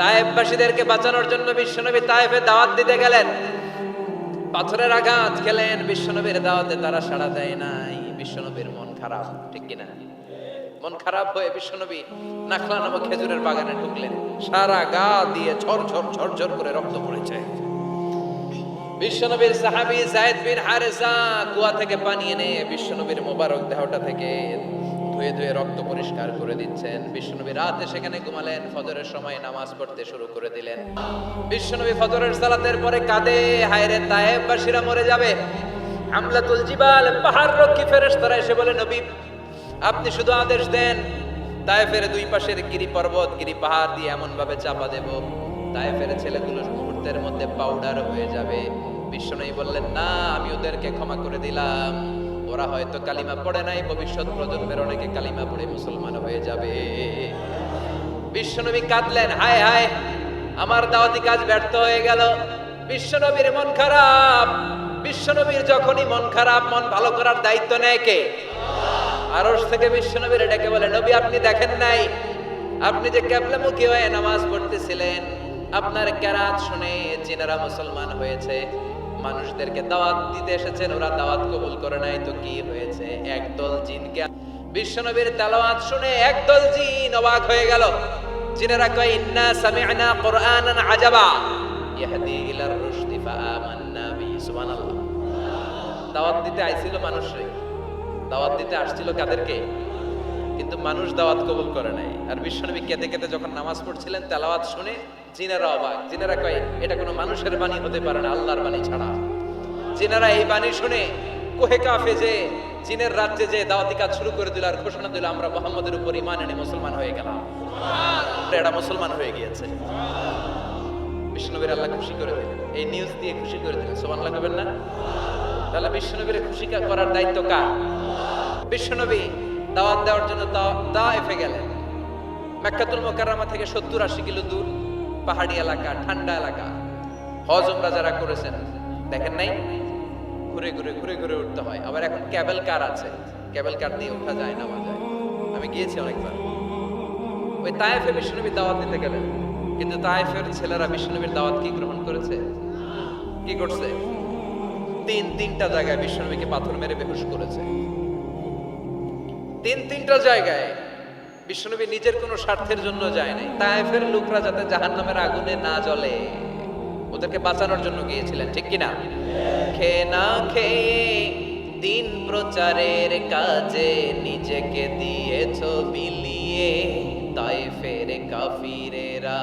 তায়েববাসীদেরকে বাঁচানোর জন্য বিশ্বনবী তায়েফে দাওয়াত দিতে গেলেন। পাথরের আঘাত খেলেন, বিশ্বনবীর দাওয়াতে তারা সাড়া দেয় নাই। বিশ্বনবীর মন খারাপ, ঠিক কিনা? মন খারাপ হয়ে বিশ্বনবী নাখলা নামক খেজুরের বাগানে ঢুকলেন। সারা গা দিয়ে ঝরঝর ঝরঝর করে রক্ত পড়েছে। বিশ্বনবীর সাহাবী জায়েদ বিন হারেসা কুয়া থেকে পানি এনে বিশ্বনবীর মোবারক দেহটা থেকে ধুয়ে ধুয়ে রক্ত পরিষ্কার করে দিচ্ছেন। বিশ্বনবী রাতে সেখানে ঘুমালেন, ফজরের সময় নামাজ পড়তে শুরু করে দিলেন। বিশ্বনবী ফজরের সালাতের পরে কাঁদে, হায়রে তায়েববাসীরা মরে যাবে। আমলাতুল জিবাল, পাহাড় রক্ষী ফেরেশতারা এসে বলে, নবী, আপনি শুধু আদেশ দেন, তায়েফের দুই পাশের গিরি পর্বত, গিরি পাহাড় দিয়ে এমন ভাবে চাপা দেব। তায়েফের ছেলেগুলো মুহূর্তের মধ্যে পাউডার হয়ে যাবে। বিশ্বনবী বললেন, না, আমি ওদেরকে ক্ষমা করে দিলাম। ওরা হয়তো কালিমা পড়ে নাই, ভবিষ্যৎ প্রজন্মের অনেকে কালিমা পড়ে মুসলমান হয়ে যাবে। বিশ্বনবী কাঁদলেন, হায় হায়, আমার দাওয়াতি কাজ ব্যর্থ হয়ে গেল। বিশ্বনবীর মন খারাপ, বিশ্বনবীর যখনই মন খারাপ, মন ভালো করার দায়িত্ব নেয় কে? আরশ থেকে বিশ্বনবীর ডেকে বলে, নবী, আপনি দেখেন নাই, আপনি যে ক্যাবলামুখী হয়ে নামাজ পড়তেছিলেন, আপনার কেরাত শুনে জিনারা মুসলমান হয়েছে মানুষদেরকে দাওয়াত দিতে এসেছেন, ওরা দাওয়াত কবুল করে নাই। তো কি হয়েছে? একদল জিনকে বিশ্বনবীর তেলাওয়াত শুনে একদল জিন অবাক হয়ে গেল। জিনেরা কয়, ইন্না সামি'না কুরআনান আজাবা। ইয়াহদি ইলার রুশদি, ফাআমান্না বিহি সুবহানাল্লাহ। দাওয়াত দিতে আইছিল মানুষরে দাওয়াত দিতে আসছিল কাদেরকে? কিন্তু মানুষ দাওয়াত কবুল করে নাই। আর বিশ্বনবী কেঁদে কেঁদে যখন নামাজ পড়ছিলেন, তেলাওয়াত শুনে জিনেরা অবাক। জিনেরা কয়, এটা কোনো মানুষের বাণী হতে পারে না, আল্লাহর বাণী ছাড়া। জিনেরা এই বাণী শুনে কোহে কাফে যে জিনের রাজ্যে যে দাওয়াতি কাজ শুরু করে দিল আর ঘোষণা দিল, আমরা মোহাম্মদের উপর ইমান এনে মুসলমান হয়ে গেলাম। এটা মুসলমান হয়ে গিয়েছে। বিষ্ণুবীর আল্লাহ খুশি করে দিলেন। এই নিউজ দিয়ে খুশি করে দিলেন। সোমান লাগাবেন না? তাহলে বিশ্বনবীর খুশি করার দায়িত্ব কার? বিশ্বনবী দাওয়াত দেওয়ার জন্য দা এফে গেলেন। মেক্কাতুল মোকাররমা থেকে সত্তর আশি কিলো দূর। পাহাড়ি এলাকা, ঠান্ডা এলাকা। হজ উমরা যারা করেছেন, দেখেন নাই? ঘুরে ঘুরে ঘুরে ঘুরে উঠতে হয়। আবার এখন ক্যাবেল কার আছে? ক্যাবেল কার দিয়ে ওঠা যায় না আমি গিয়েছি অনেকবার। ওই তায়েফে বিষ্ণুনবী দাওয়াত দিতে গেলেন। কিন্তু তায়েফের ছেলেরা বিষ্ণুনবীর দাওয়াত কি গ্রহণ করেছে? কি করছে? তিন, তিনটা জায়গায় বিশ্বনবীকে পাথর মেরে বেহুশ করেছে। তিন, তিনটা জায়গায় বিশ্বনবী নিজের কোনো স্বার্থের জন্য যায় নাই। তায়েফের লোকরা যাতে জাহান্নামের আগুনে না জ্বলে। ওদেরকে বাঁচানোর জন্য গিয়েছিলেন, ঠিক কিনা? খেয়ে না খেয়ে দিন প্রচারের কাজে নিজেকে দিয়েছ বিলিয়ে। তায়েফের কাফিরেরা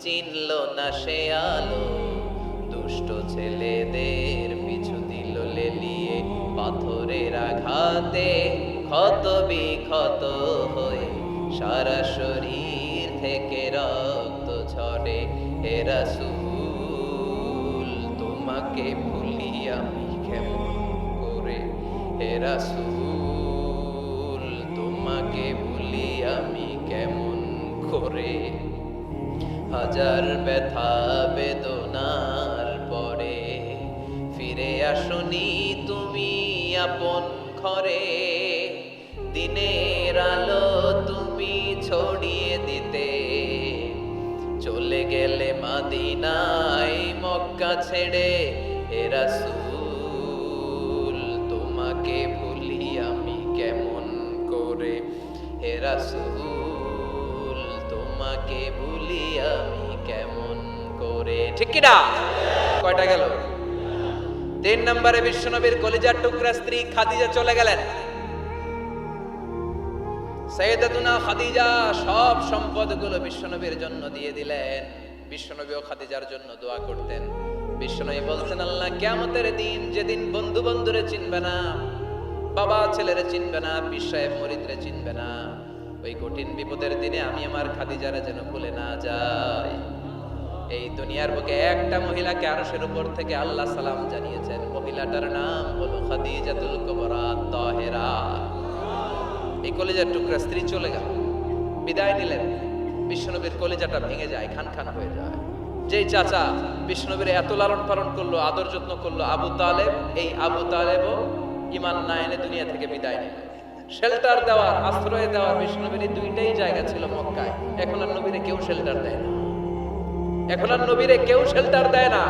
চিনল না সে আলো। দুষ্ট ছেলেদের পিছু দিল লেলিয়ে। পাথরের আঘাতে ক্ষত বিক্ষত হয়ে সারা শরীর থেকে রক্ত ঝরে হে রাসূল, তোমাকে ভুলি আমি কেমন করে? হে রাসূল, তোমাকে ভুলি আমি কেমন করে? হাজার ব্যথা বেদনার পরে ফিরে আসনি তুমি আপন ঘরে। দিনের আলো মাদিনায় মক্কা ছেড়ে রাসূল, তোমাকে ভুলি আমি কেমন করে? রাসূল, তোমাকে ভুলি আমি কেমন করে? ঠিক কিনা? কয়টা গেল? তিন নম্বরে বিশ্বনবীর কলিজার টুকরা স্ত্রী খাদিজা চলে গেলেন। সৈয়দাতুনা খাদিজা সব সম্পদগুলো বিশ্বনবীর জন্য দিয়ে দিলেন। বিশ্বনবী ও খাদিজার জন্য দোয়া করতেন। বিশ্বনবী বলছেন আল্লাহ, কিয়ামতের দিন যেদিন বন্ধু বন্ধুরে চিনবে না, বাবা ছেলেরে চিনবে না বিশ্বায়েব মরিদরে চিনবে না, ওই কঠিন বিপদের দিনে আমি আমার খাদিজারে যেন ভুলে না যাই। এই দুনিয়ার বুকে একটা মহিলাকে আরশের উপর থেকে আল্লাহ সালাম জানিয়েছেন। মহিলাটার নাম হলো খাদিজাতুল কুবরা তাহেরা। এই কলেজার টুকরা স্ত্রী চলে গেল। বিদায় নিলেন। বিষ্ণনবীর কলেজাটা ভেঙে যায় খান খান হয়ে যায়। যেই চাচা বিষ্ণনবীর এত লালন পালন করল, আদর যত্ন করল, আবু তালেব, এই আবু তালেবও ইমান না এনে দুনিয়া থেকে বিদায় নিলেন শেল্টার দেওয়ার, আশ্রয় দেওয়ার বিষ্ণনবীর এই দুইটাই জায়গা ছিল মক্কায়। এখন আর নবীরে কেউ শেল্টার দেয় না। এখন আর নবীরে কেউ শেল্টার দেয় না।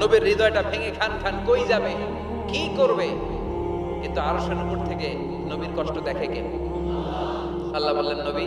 নবীর হৃদয়টা ভেঙে খান খান কই যাবে? কি করবে? কিন্তু আরশের উপর থেকে নবীর কষ্ট দেখে কে? আল্লাহ বললেন, নবী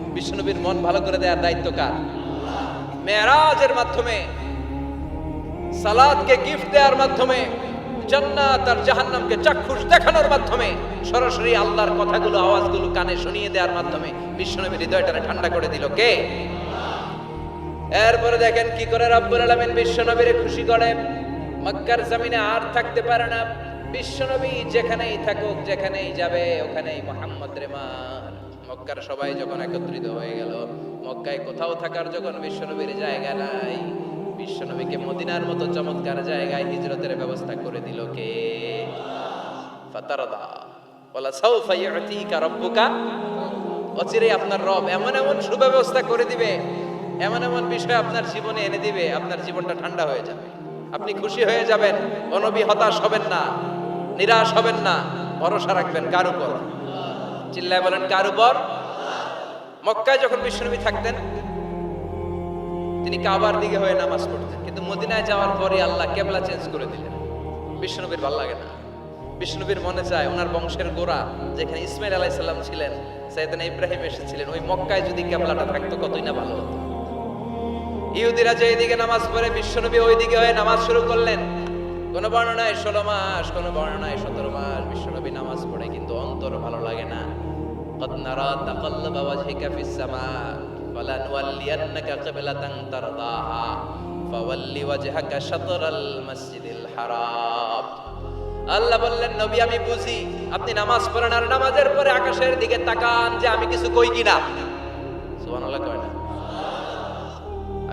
বিশ্বনবীর মন ভালো করে দেওয়ার দায়িত্ব কার? মেরাজের মাধ্যমে, সালাদকে গিফট দেওয়ার মাধ্যমে, জান্নাত আর জাহান্নামকে চাক্ষুষ দেখানোর মাধ্যমে, সরাসরি আল্লাহর কথাগুলো, আওয়াজগুলো কানে শুনিয়ে দেওয়ার মাধ্যমে ঠান্ডা করে দিল কে? এরপরে দেখেন কি করে রব্বুল আলামিন বিশ্বনবীরে খুশি করে। মক্কার জমিনে আর থাকতে পারে না। বিশ্বনবী যেখানেই থাকুক, যেখানেই যাবে, ওখানেই মোহাম্মদ রেমার মক্কার সবাই যখন একত্রিত হয়ে গেল, মক্কায় কোথাও থাকার যখন বিশ্বনবীর জায়গা নাই, বিশ্বনবীকে মদিনার মতো চমৎকার জায়গায় হিজরতের ব্যবস্থা করে দিল কে? ফাতারদা। বলা অচিরে আপনার রব এমন এমন সুব্যবস্থা করে দিবে, এমন এমন বিষয় আপনার জীবনে এনে দিবে, আপনার জীবনটা ঠান্ডা হয়ে যাবে। আপনি খুশি হয়ে যাবেন, অনবী হতাশ হবেন না, নিরাশ হবেন না, ভরসা রাখবেন কার উপর? চিল্লায় বলেন, কার উপর? মক্কায় যখন বিশ্বনবী থাকতেন, তিনি কাবার দিকে হয়ে নামাজ পড়তেন। কিন্তু মদিনায় যাওয়ার পরে আল্লাহ কেবলা চেঞ্জ করে দিলেন। বিশ্বনবীর ভালো লাগে না। বিষ্ণুবীর মনে চায় ওনার বংশের গোড়া, যেখানে ইসমাইল আলাইসাল্লাম ছিলেন সাইদানা ইব্রাহিম এসেছিলেন, ওই মক্কায় যদি কেবলাটা থাকতো কতই না ভালো হতো। ইহুদিরা যে এইদিকে নামাজ পড়ে, বিশ্বনবী ওইদিকে হয়ে নামাজ শুরু করলেন। কোন বর্ণনায় ষোলো মাস কোন বর্ণনায় সতেরো মাস বিশ্বনবী নামাজ পড়ে কিন্তু অন্তর ভালো লাগে না قد نرى تقلب وجهك في السماء فلنولينك قبلة ترضاها فول وجهك شطر المسجد الحرام আল্লাহ বললেন নবী আমি বুঝি আপনি নামাজ পড়েন আর নামাজের পরে আকাশের দিকে তাকান যে আমি কিছু কই কিনা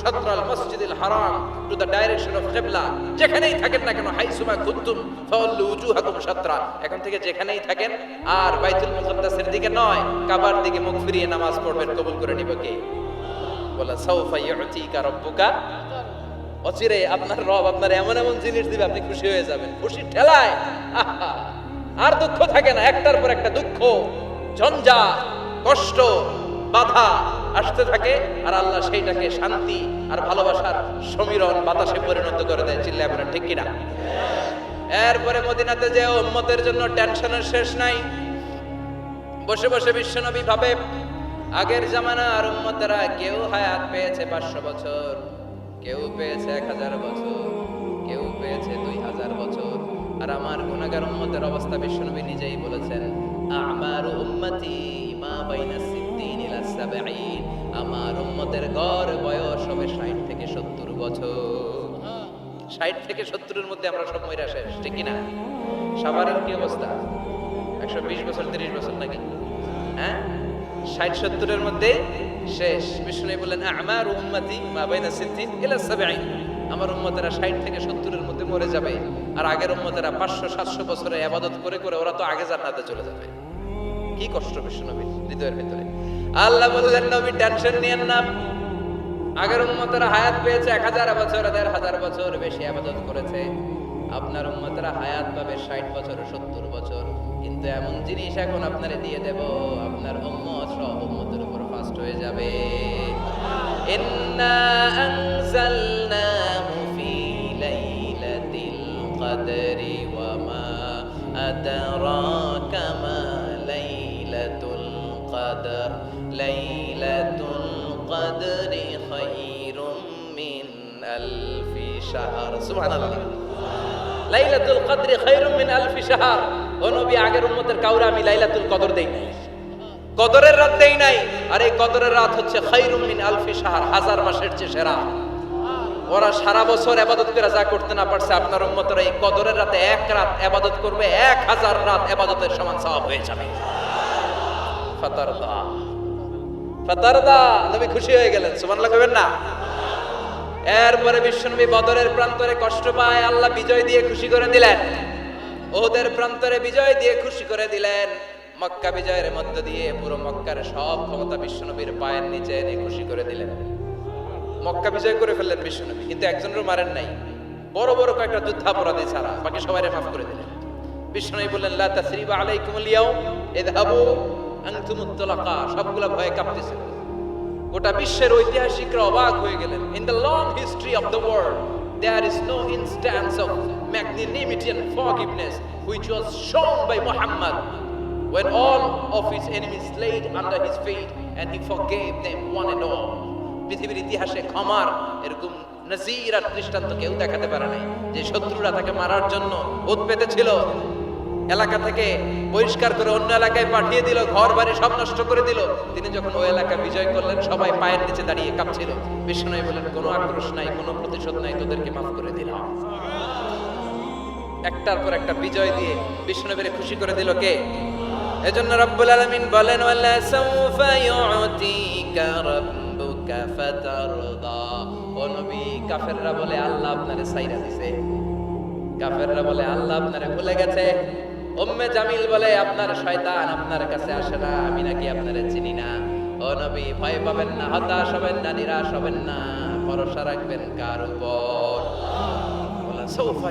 শাতরাল মসজিদিল হারাম টু দ্য ডাইরেকশন অফ কিবলা যেখানেই থাকেন না কেন, হাইসুমা কুনতুম ফাওয়াল্লু উজুহাকুম শাতরা এখন থেকে যেখানেই থাকেন, আর বাইতুল মুকাদ্দাসের দিকে নয়, কাবার দিকে মুখ ফিরিয়ে নামাজ পড়বেন, কবুল করে নিব কে? বলা, সাউফা ইউতিকা রাব্বুকা। অচিরে আপনার রব আপনার এমন এমন জিনিস দিবে, আপনি খুশি হয়ে যাবেন। খুশি ঠেলায়। আর দুঃখ থাকে না, একটার পর একটা দুঃখ ঝঞ্ঝা কষ্ট, বাধা। আসতে থাকে আর আল্লাহ সেইটাকে শান্তি আর ভালোবাসার সমীরণ বাতাসে পরিণত করে দেয় চিল্লা আপনার ঠিক কিনা? এরপরে মদিনাতে যে উম্মতের জন্য টেনশনের শেষ নাই। বসে বসে বিশ্বনবী ভাবে, আগের জামানার উম্মতেরা কেউ হায়াত পেয়েছে পাঁচশো বছর, কেউ পেয়েছে এক হাজার বছর, কেউ পেয়েছে দুই হাজার বছর। আর আমার গুণাগার উম্মতের অবস্থা বিশ্বনবী নিজেই বলেছেন, আমার উম্মতি মা বাইনা সাবঈন আমার উম্মতের গড় বয়স হবে 60 থেকে 70 বছর। ষাট থেকে সত্তরের মধ্যে আমরা সব মহিলা শেষ, ঠিক কিনা? সাভারের কি অবস্থা? একশো বিশ বছর, তিরিশ বছর নাকি? হ্যাঁ? ষাট সত্তরের মধ্যে শেষ। বিষ্ণু বললেন, আমার উম্মতি মা বাইনা সিদ্দিন ইলা সাবঈন। আমার উম্মতেরা ষাট থেকে সত্তরের মধ্যে মরে যাবে, আর আগের উম্মতেরা পাঁচশো, সাতশো বছরে আবাদত করে করে ওরা তো আগে জান্নাতে চলে যাবে। কি কষ্ট বিষ্ণু নবীর হৃদয়ের ভিতরে। আল্লাহ বললেন, নবী টেনশন নিয়েন না। আগের উম্মতেরা হায়াত পেয়েছে এক হাজার বছর, দেড় হাজার বছর বেশি আবাদত করেছে। আপনার উম্মতেরা হায়াত পাবে ষাট বছর, সত্তর বছর। কিন্তু এমন জিনিস এখন আপনারে দিয়ে দেব, আপনার উম্মত সব উম্মতের উপর ফাস্ট হয়ে যাবে। ইন্না আনজালনাহু ফি লাইলাতিল কদরি ওয়া মা লাইলাতুল কদর। লাইলাতুল কদরি খায়রুম মিন আলফি শাহর সুবহানাল্লাহ লাইলাতুল কদরি খায়রুম মিন আলফি শাহর ও নবী, আগের উম্মতের কাউরে আমি লাইলাতুল কদর দেই নাই। কদরের রাত দেই নাই। আর এই কদরের রাত হচ্ছে খাইরুম মিন আলফি শাহর হাজার মাসের চেয়ে সেরা। ওরা সারা বছর আবাদত করে যা করতে না পারছে, আপনার উম্মতরা এই কদরের রাতে এক রাত আবাদত করবে, এক হাজার রাত আবাদতের সমান সওয়াব হয়ে যাবে। ফাতারদা। ফাতারদা নবী খুশি হয়ে গেলেন সুবহানাল্লাহ কইবেন না। এরপরে বিশ্বনবী বদরের প্রান্তরে কষ্ট পায়, আল্লাহ বিজয় দিয়ে খুশি করে দিলেন। ওদের প্রান্তরে বিজয় দিয়ে খুশি করে দিলেন। মক্কা বিজয়ের মধ্য দিয়ে পুরো মক্কার সব ক্ষমতা বিশ্বনবীর পায়ের নিচে এনে খুশি করে দিলেন। মক্কা বিজয় করে ফেললেন বিশ্বনবী, কিন্তু একজনেরও মারেন নাই। বড় বড় কয়েকটা যুদ্ধাপরাধী ছাড়া, বাকি সবাই মাফ করে দিলেন। বিশ্বনবী বললেন, লা তাসরিবা আলাইকুমুল ইয়াউম, ইযহাবু। আনতুমুত তুলাকা সবগুলা ভয়ে কাঁপতেছে। গোটা বিশ্বের ঐতিহাসিকরা অবাক হয়ে গেলেন। In the long history of the world there is no instance of magnanimity and forgiveness which was shown by Muhammad when all of his enemies laid under his feet and he forgave them one and all. পৃথিবীর ইতিহাসে ক্ষমার, এরকম নজির আর দৃষ্টান্ত কেউ দেখাতে পারে নাই। যে শত্রুরা তাকে মারার জন্য ওত পেতেছিল এলাকা থেকে বহিষ্কার করে অন্য এলাকায় পাঠিয়ে দিল, ঘর বাড়ি সব নষ্ট করে দিল। তিনি যখন ওই এলাকা বিজয় করলেন, সবাই পায়ের নিচে দাঁড়িয়ে কাঁপছিল। বিষ্ণু বলেন, কোনো আক্রোশ নাই, কোনো প্রতিশোধ নাই, তোদেরকে মাফ করে দিলাম। একটার পর একটা বিজয় দিয়ে বিষ্ণুবীরে খুশি করে দিল কে? এজন্য রব্বুল আলামিন বলেন কাফেররা বলে, আল্লাহ আপনারে সাইরা দিছে। কাফেররা বলে, আল্লাহ আপনারে ভুলে গেছে। উম্মে জামিল বলে, আপনার শয়তান আপনার কাছে আসে না, আমি নাকি আপনারে চিনি না। ও নবী, ভয় পাবেন না, হতাশ হবেন না, নিরাশ হবেন না, ভরসা রাখবেন কার উপর? সৌফা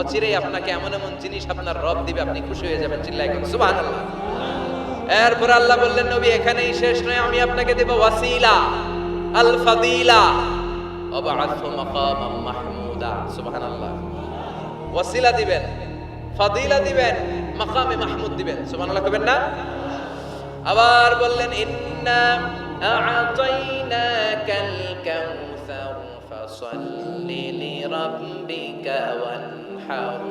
অচিরেই আপনাকে এমন এমন জিনিস আপনার রব দিবে, আপনি খুশি হয়ে যাবেন চিল্লাই করেন সুবহানাল্লাহ। এরপর আল্লাহ বললেন, নবী, এখানেই শেষ নয়, আমি আপনাকে দেব ওয়াসিলা আল ফাদিলা অবাআথু মাকামাম মাহমুদা, সুবহানাল্লাহ। ওয়াসিলা দিবেন ফাদিলা দিবেন মাকামে মাহমুদ দিবেন সুবহানাল্লাহ কবেন না আবার বললেন ইন্না আ'তাইনাকাল কাউসার ফাসাল্লি লিরাব্বিকা ওয়ানহার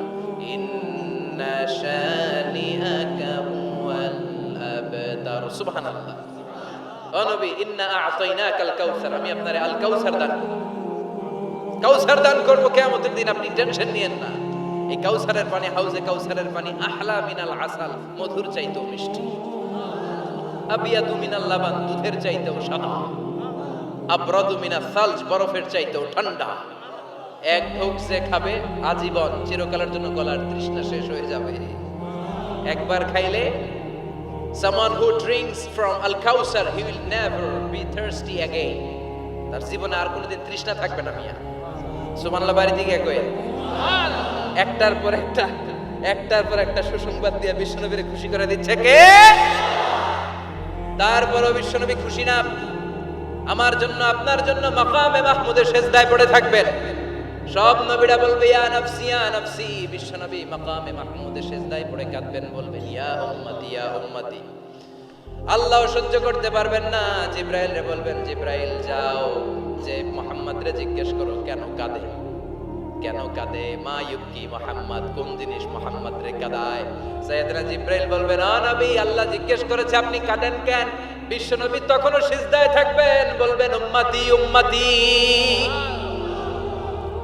ইন্না শানিআকা হুয়াল আবতার সুবহানাল্লাহ ও নবী ইন্না আ'তাইনাকাল কাউসার আমি আপনারে আল কাউসার দান করব। কাউসার দান করব কিয়ামতের দিন আপনি টেনশন নিয়েন না এই কাউসারের পানি, হাউজে কাউসারের পানি, আহলা মিনাল আসাল, মধুর চাইতেও মিষ্টি। আবিয়াদু মিনাল লাবান, দুধের চাইতেও সাদা। আবরাদু মিনাল সালজ, বরফের চাইতেও ঠান্ডা। এক ঢোক যে খাবে, আজীবন চিরকালের জন্য গলার তৃষ্ণা শেষ হয়ে যাবে। একবার খাইলে, someone who drinks from al kausar, he will never be thirsty again তার জীবনে আর কোনোদিন তৃষ্ণা থাকবে না, মিয়া। সুবহানাল্লাহ বাড়ি থেকে কই? একটার পর একটা, একটার পর একটা সুসংবাদ দিয়ে বিশ্বনবীরে খুশি করে দিচ্ছে কে? তারপরও বিশ্বনবী খুশি না। আমার জন্য, আপনার জন্য মাকামে মাহমুদের সেজদায় পড়ে থাকবেন। সব নবীরা বলবে, ইয়া নফসি ইয়া নফসি। বিশ্বনবী মাকামে মাহমুদের সেজদায় পড়ে কাঁদবেন, বলবেন, ইয়া উম্মতি ইয়া উম্মতি। আল্লাহ সহ্য করতে পারবেন না। জিব্রাইল রে বলবেন, জিব্রাইল, যাও। যে মোহাম্মদ রে জিজ্ঞেস করো, কেন কাঁদে? কেন কাঁদে? মা ইউকি মোহাম্মদ, কোন জিনিস মোহাম্মদ রে কাঁদায়? সাইয়েদনা জিব্রাইল বলবেন আ নবী, আল্লাহ জিজ্ঞেস করেছে, আপনি কাঁদেন কেন? বিশ্বনবী তখনও সিজদায় থাকবেন। বলবেন, উম্মতি উম্মতি।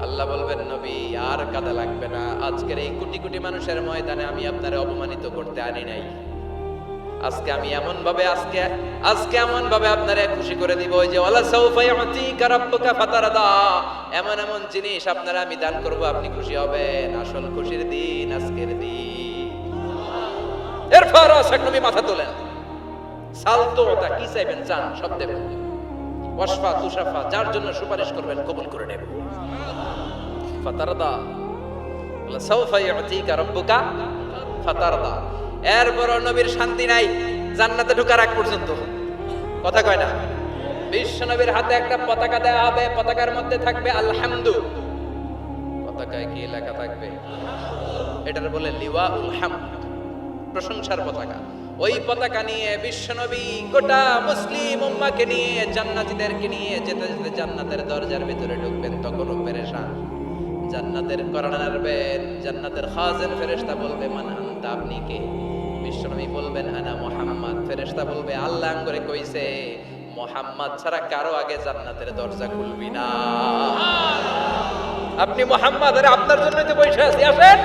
আল্লাহ বলবেন, নবী, আর কাদা লাগবে না। আজকের এই কোটি কোটি মানুষের ময়দানে আমি আপনারে অপমানিত করতে আনি নাই। আজকে আমি এমন ভাবে আজকে আজকে এমন ভাবে আপনারে খুশি করে দিব যে, ওয়ালা সাউফা ইউতিকা রাব্বুকা ফাতারদা। এমন এমন জিনিস আপনারা আমি দান করব, আপনি খুশি হবেন। আসল খুশির দিন আজকের দিন। এরপর আসাক নবী মাথা তোলেন। সালতো ওটা কি চাইবেন? চান, সব দেবেন। ওয়াসফা তুষাফা যার জন্য সুপারিশ করবেন, কবুল করে নেবেন ফাতারদা। বলে সাউফা ইউতিকা রাব্বুকা ফাতারদা। এরপর নবীর শান্তি নাই, জান্নাতে ঢোকার আগ পর্যন্ত। কথা কয় না? বিশ্ব নবীর হাতে একটা পতাকা দেওয়া হবে, পতাকার মধ্যে থাকবে আলহামদু। পতাকায় কি লেখা থাকবে? এটার বলে লিওয়া উল হামদ, প্রশংসার পতাকা। ওই পতাকা নিয়ে বিশ্বনবী গোটা মুসলিম উম্মাকে নিয়ে, জান্নাতীদেরকে নিয়ে যেতে যেতে জান্নাতের দরজার ভিতরে ঢুকবেন, তখনও পেরেশান। জান্নাতের করানা নাড়বেন জান্নাতের খাজেন ফেরেশতা বলবে মান আনতা আপনি কে বিশ্বনবী বলবেন আনা মোহাম্মদ ফেরেশতা বলবে আল্লাহ করে কইছে মোহাম্মদ ছাড়া কারো আগে জান্নাতের দরজা খুলবি না আপনি মোহাম্মদ আরে আপনার জন্যই তো বসে আছি আসেন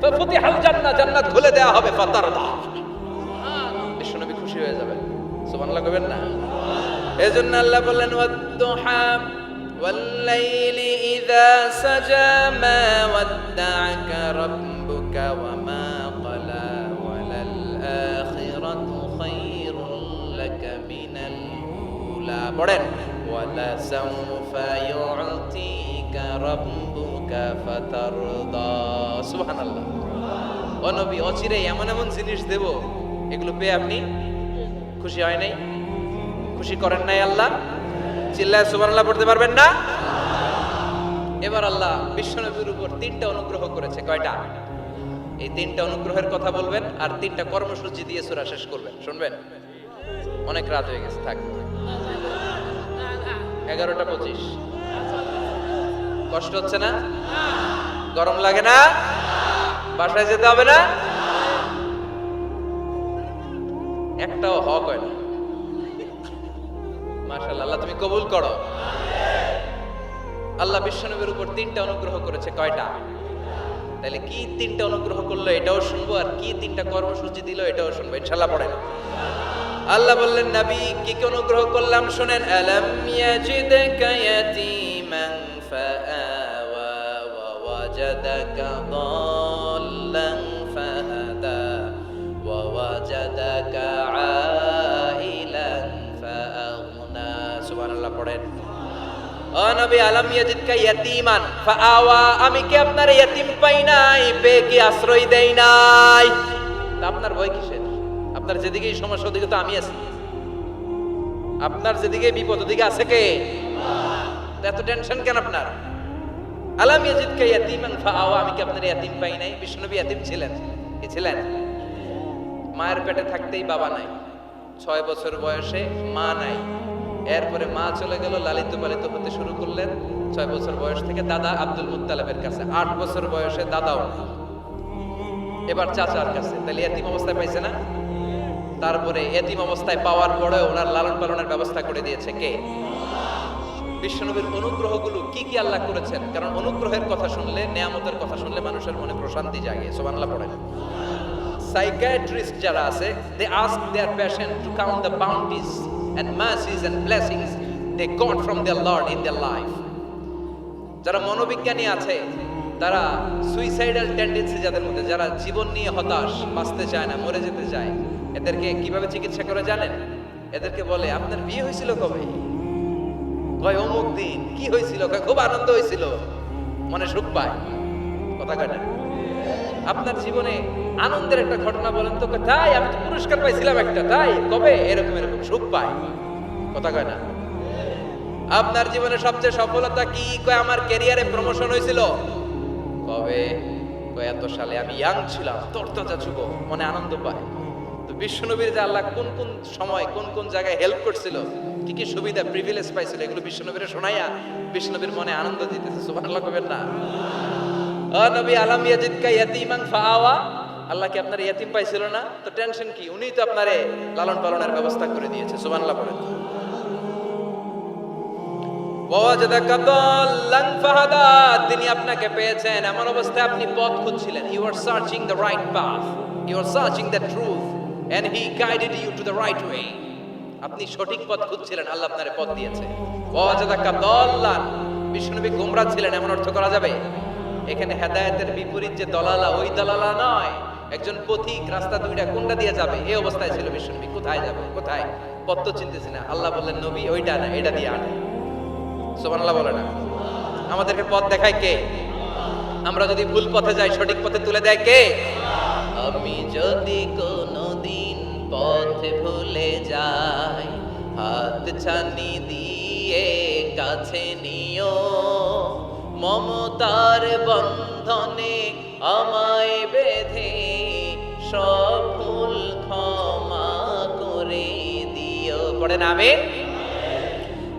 তো ফুতিহাল জান্নাত জান্নাত খুলে দেওয়া হবে ফাতারদা বিশ্বনবী খুশি হয়ে যাবেন সুবহানাল্লাহ কইবেন না এজন্য আল্লাহ বললেন ওয়াদ্দুহা والليل إذا سجى ما ودعك ربك وما পড়েন। ও নবী অচিরে এমন এমন জিনিস দেব এগুলো পেয়ে আপনি খুশি হয় নাই? খুশি করেন নাই আল্লাহ? চিল্লায় সুবহানাল্লাহ পড়তে পারবেন না? এবার আল্লাহ বিশ্বনবীর উপর তিনটা অনুগ্রহ করেছে কয়টা? এই তিনটা অনুগ্রহের কথা বলবেন আর তিনটা কর্মসূচি দিয়ে সুরা শেষ করবেন। শুনবেন? অনেক রাত হয়ে গেছে থাকবে এগারোটা পঁচিশ। কষ্ট হচ্ছে না? গরম লাগে না? বাসায় যেতে হবে না? একটাও হক হয় না। মাশাআল্লাহ, আল্লাহ তুমি কবুল করো। আল্লাহ বিশ্বনবীর উপর তিনটা অনুগ্রহ করেছে, কয়টা? তাহলে কি তিনটা অনুগ্রহ করল এটাও শুনব, আর কি তিনটা কর্মসূচি দিল এটাও শুনব, ইনশাআল্লাহ পড়েন আল্লাহ বললেন, নবী, কি কি অনুগ্রহ করলাম? শুনেন পড়েন। আমি কি আপনার ইয়াতীম কি দেই নাই? আপনার ভয় কিসের? আপনার যেদিকেই সমস্যা ওদিকে তো আমি আছি। আপনার যেদিকে বিপদ ওদিকে আছে কে? এত টেনশন কেন আপনার? আলাম ইয়াতীমান ফাআওয়া আমি কি আপনার ইয়াতীম পাই নাই? ইয়াতীম ছিলেন। ছিলেন? মায়ের পেটে থাকতেই বাবা নাই। ছয় বছর বয়সে মা নাই। এরপরে মা চলে গেল, লালিত পালিত হতে শুরু করলেন। ছয় বছর বয়স থেকে দাদা আব্দুল মুত্তালেবের কাছে। আট বছর বয়সে দাদাও। এবার চাচার কাছে। তাহলে এতিম অবস্থায় পাইছে না? তারপরে এতিম অবস্থায় পাওয়ার পরে ওনার লালন পালনের ব্যবস্থা করে দিয়েছে কে? বিশ্বনবীর অনুগ্রহগুলো কি কি আল্লাহ করেছেন? কারণ অনুগ্রহের কথা শুনলে, নেয়ামতের কথা শুনলে মানুষের মনে প্রশান্তি জাগে সোবানলা পড়েন। সাইকিয়াট্রিস্ট যারা আছে they ask their patient to count the bounties and mercies and blessings they got from their lord in their life যারা মনোবিজ্ঞানী আছে, তারা সুইসাইডাল টেন্ডেন্সি যাদের মধ্যে, যারা জীবন নিয়ে হতাশ, বাঁচতে চায় না, মরে যেতে চায় এদেরকে কীভাবে চিকিৎসা করে জানেন? এদেরকে বলে, আপনার বিয়ে হয়েছিল কবে? কয়, অমুক দিন। কি হয়েছিল? খুব আনন্দ হয়েছিল। মনে সুখ পায়। কথা না? আপনার জীবনে আনন্দের একটা ঘটনা বলেন তো তাই, আমি তো পুরস্কার পাইছিলাম একটা, তাই, কবে? এরকম এরকম সুখ পায়। কথা কয় না? আপনার জীবনে সবচেয়ে সফলতা কি? কয়, আমার ক্যারিয়ারে প্রমোশন হয়েছিল। কবে? কয়, এত সালে আমি ইয়াং ছিলাম। তরতাজা যুব মনে আনন্দ পায়। তো বিশ্বনবীর যে আল্লাহ কোন কোন সময়, কোন কোন জায়গায় হেল্প করছিল, কি কি সুবিধা প্রিভিলেজ পাইছিল, এগুলো বিশ্বনবীরে শোনাইয়া বিশ্বনবীর মনে আনন্দ দিতেছে, সুবহানাল্লাহ কবেন না। ও নবী, আলাম ইয়াজিদকা ইয়াতীমান ফাআওয়া। আল্লাহ কি আপনার ইয়াতিম পাইছিল না? তো টেনশন কি? উনিই তো আপনারে লালন পালনের ব্যবস্থা করে দিয়েছে, সুবহানাল্লাহ পড়েন তিনি আপনাকে পেয়েছেন, এমন অবস্থায় আপনি পথ খুঁজছিলেন। You are searching the right path you are searching the truth and he guided you to the right way আপনি সঠিক পথ খুঁজছিলেন, আল্লাহ আপনারে পথ দিয়েছে। ওয়াজাদাকা দাল্লান বিষ্ণুনবী গোমরা ছিলেন, এমন অর্থ করা যাবে? এখানে হেদায়েতের বিপরীত যে দলালা, ওই দলালা নয়। একজন পথিক রাস্তা দুইটা কোনটা দিয়ে যাবে? এই অবস্থায় ছিল বিষ্ণুনবী কোথায় যাবে? কোথায়? পথ তো চিনতেছি না। আল্লাহ বললেন, নবী, ওইটা না, এটা দিয়ে আনে সুবহানাল্লাহ বলে না। আমাদেরকে পথ দেখায় কে? আমরা যদি ভুল পথে যাই, সঠিক পথে তুলে দেয় কে? আমি যদি দিন পথে ভুলে যাই, হাত ছানি দিয়ে কাছে নিও। মমতার বন্ধনে আমায় বেঁধে সব ভুল ক্ষমা করে দিও। পড়েন আমিন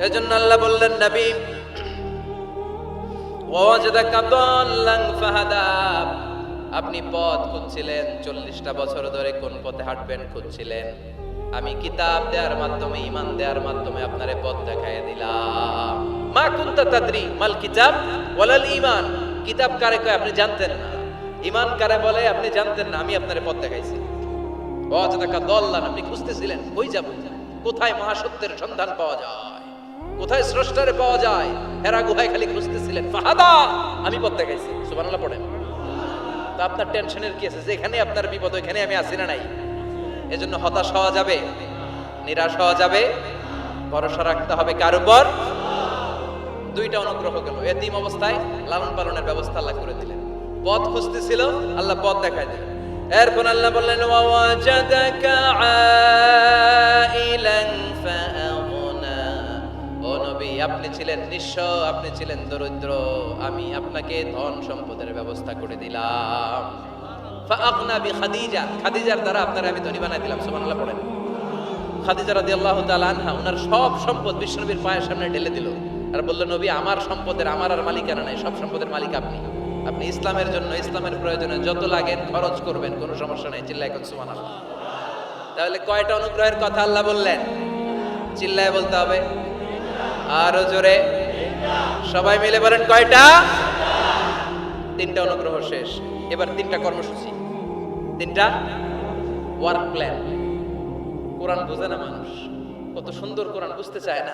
এজন্য আল্লাহ বললেন, নবী, ওয়াজাদাকা দাল্লান ফাহাদা আপনি পথ খুঁজছিলেন, চল্লিশটা বছর ধরে কোন পথে হাঁটবেন খুঁজছিলেন। আমি কিতাব দেওয়ার মাধ্যমে, ইমান দেওয়ার মাধ্যমে আপনারে পথ দেখাই দিলাম। মা কুন্তা তাদ্রি মাল কিতাব ওয়ালাল ইমান কিতাব কারে কয়, আপনি জানতেন না। ইমান কারে বলে, আপনি জানতেন না, আমি আপনারে পথ দেখাইছি। অযথাকা দল্লান, আপনি খুঁজতেছিলেন, কই যাব? কোথায় মহাসত্যের সন্ধান পাওয়া যায়? কোথায় স্রষ্টারে পাওয়া যায়? হেরা গুহায় খালি খুঁজতেছিলেন। ফাহাদা, আমি পথ দেখাইছি। সুবহানাল্লাহ, পড়েন। তো আপনার টেনশনের কি আছে? যেখানে আপনার বিপদ ওইখানে আমি আছি না নাই? এজন্য হতাশ হওয়া যাবে, নিরাশ হওয়া যাবে, ভরসা রাখতে হবে কার উপর? দুইটা অনুগ্রহ গেল। এতিম অবস্থায় লালন পালনের ব্যবস্থা আল্লাহ করে দিলেন। পথ খুঁজতেছিল, আল্লাহ পথ দেখায় দিলেন। এরপর আল্লাহ বললেন ওয়াজাদাকা আইলান ও নবী আপনি ছিলেন নিঃস্ব, আপনি ছিলেন দরিদ্র, আমি আপনাকে ধন সম্পদের ব্যবস্থা করে দিলাম। ফাআগনা বি খাদিজা খাদিজার দ্বারা আপনারা আমি ধনী বানাই দিলাম, সুবহানাল্লাহ পড়েন। খাদিজা রাদিয়াল্লাহু তাআলা আনহা ওনার সব সম্পদ বিশ্বনবীর পায়ের সামনে ঢেলে দিল। আর বলল, নবী, আমার সম্পদের, আমার আর মালিকানা নাই, সব সম্পদের মালিক আপনি। আপনি ইসলামের জন্য, ইসলামের প্রয়োজনে যত লাগেন খরচ করবেন, কোনো সমস্যা নেই, চিল্লায় কোন সুবহানাল্লাহ। তাহলে কয়টা অনুগ্রহের কথা আল্লাহ বললেন? চিল্লায় বলতে হবে। আরও জোরে। সবাই মিলে বলেন কয়টা? তিনটা অনুগ্রহ শেষ। এবার তিনটা কর্মসূচি। তিনটা ওয়ার্ক প্ল্যান কোরআন বোঝে না মানুষ। কত সুন্দর কোরআন, বুঝতে চায় না।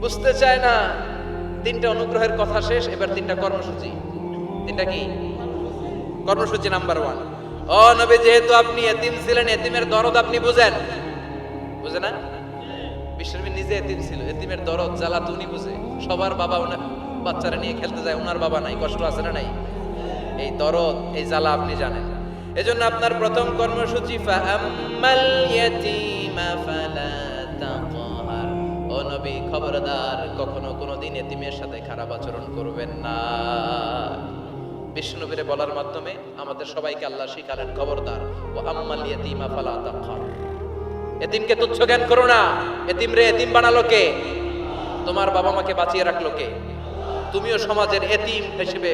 বুঝতে চায় না। তিনটা অনুগ্রহের কথা শেষ, এবার তিনটা কর্মসূচি। তিনটা কি? কর্মসূচি নাম্বার ওয়ান ও নবী, যেহেতু আপনি এতিম ছিলেন, এতিমের দরদ আপনি বুঝেন। বুঝে না? বিশ্বনবী নিজে এতিম ছিল। এতিমের দরদ, জ্বালা তো উনি বুঝে। সবার বাবা ওনার বাচ্চারা নিয়ে খেলতে যায়, ওনার বাবা নাই, কষ্ট আছে না নাই? এই দরদ, এই জ্বালা আপনি জানেন। এজন্য আপনার প্রথম কর্মসূচি, ফাআম্মাল ইয়াতীমা ফালা তাকহার ও খবরদার, কখনো কোনো দিন এতিমের সাথে খারাপ আচরণ করবেন না। বিষ্ণুবীরে বলার মাধ্যমে আমাদের সবাইকে আল্লাহ শিখালেন, খবরদার ও আম্মাল ইয়াতীমা ফালা তাকহার এতিমকে তুচ্ছ জ্ঞান করো না। এতিম রে, এতিম বানালো কে? তোমার বাবা মাকে বাঁচিয়ে রাখল কে? তুমিও সমাজের এতিম হিসেবে